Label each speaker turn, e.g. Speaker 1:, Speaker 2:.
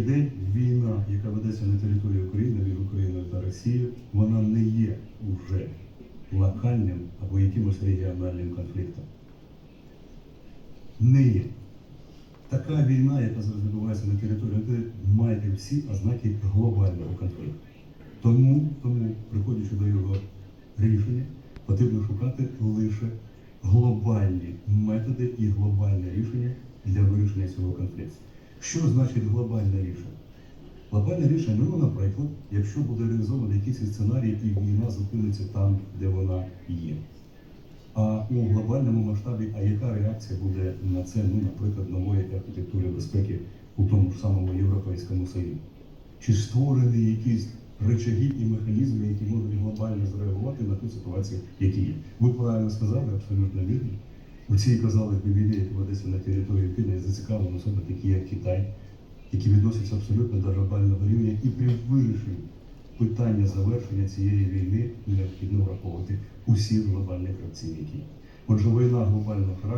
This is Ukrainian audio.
Speaker 1: день війна, яка ведеться на території України між Україною та Росією, вона не є уже локальним або якимось регіональним конфліктом. Не є. Така війна, яка зараз відбувається на території, ви маєте всі ознаки глобального конфлікту. Тому, тому, приходячи до його рішення, потрібно шукати лише глобальні методи і глобальне рішення для вирішення цього конфлікту. Що значить глобальне рішення? Глобальне рішення, ну, наприклад, якщо буде реалізований якийсь сценарій і війна зупиниться там, де вона є. А у глобальному масштабі, а яка реакція буде на це, ну, наприклад, нової архітектури безпеки у тому ж самому Європейському Союзі? Чи створені якісь речаги і механізми, які можуть глобально зреагувати на ту ситуацію, які є? Ви правильно сказали, абсолютно вірно. У цій казали війні, які ведеться на території України, зацікавлені особи такі, як Китай, які відносяться абсолютно до глобального рівня, і при вирішенні питання завершення цієї війни необхідно враховувати усі глобальні гравці. Отже, війна глобального характеру.